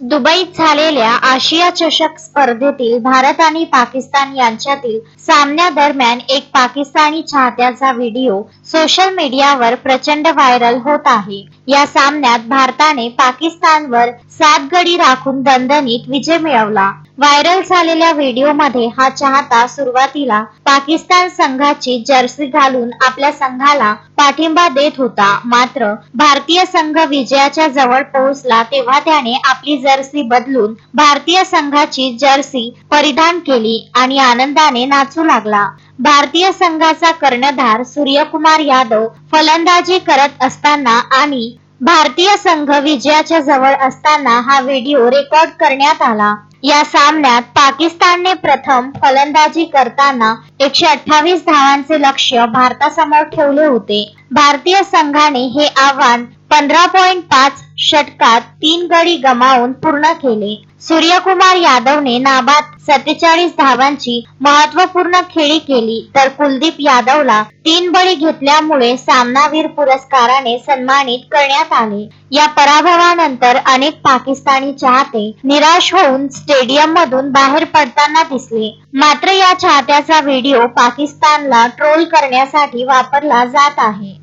दुबईत झालेल्या आशिया चषक स्पर्धेतील भारत आणि पाकिस्तान यांच्यातील सामन्यादरम्यान एक पाकिस्तानी चाहत्याचा व्हिडिओ सोशल मीडियावर प्रचंड व्हायरल होत आहे. या सामन्यात भारताने पाकिस्तानवर सात गडी राखून दणदणीत विजय मिळवला. व्हायरल झालेल्या व्हिडिओमध्ये हा चाहता सुरुवातीला पाकिस्तान संघाची जर्सी घालून आपल्या संघाला पाठिंबा देत होता. मात्र भारतीय संघ विजयाच्या जवळ पोहोचला तेव्हा त्याने आपली जर्सी बदलून भारतीय संघाची जर्सी परिधान केली आणि आनंदाने नाचू लागला. भारतीय संघाचा कर्णधार सूर्यकुमार यादव फलंदाजी करत असताना आणि भारतीय संघ विजयाच्या जवळ असताना हा व्हिडिओ रेकॉर्ड करण्यात आला. या सामन्यात पाकिस्तानने प्रथम फलंदाजी करताना एकशे अठ्ठावीस धावांचे लक्ष भारतासमोर ठेवले होते. भारतीय संघाने हे आव्हान पंधरा पॉइंट पाच षटकात तीन गडी गमावून पूर्ण केले. सूर्यकुमार यादवने नाबाद सत्तेचाळीस धावांची महत्त्वपूर्ण खेळी केली. तर कुलदीप यादवला तीन बळी घेतल्यामुळे सामनावीर पुरस्काराने सन्मानित करण्यात आले. या पराभवानंतर अनेक पाकिस्तानी चाहते निराश होऊन स्टेडियम मधून बाहेर पडताना दिसले. मात्र या चाहत्याचा व्हिडिओ पाकिस्तानला ट्रोल करण्यासाठी वापरला जात आहे.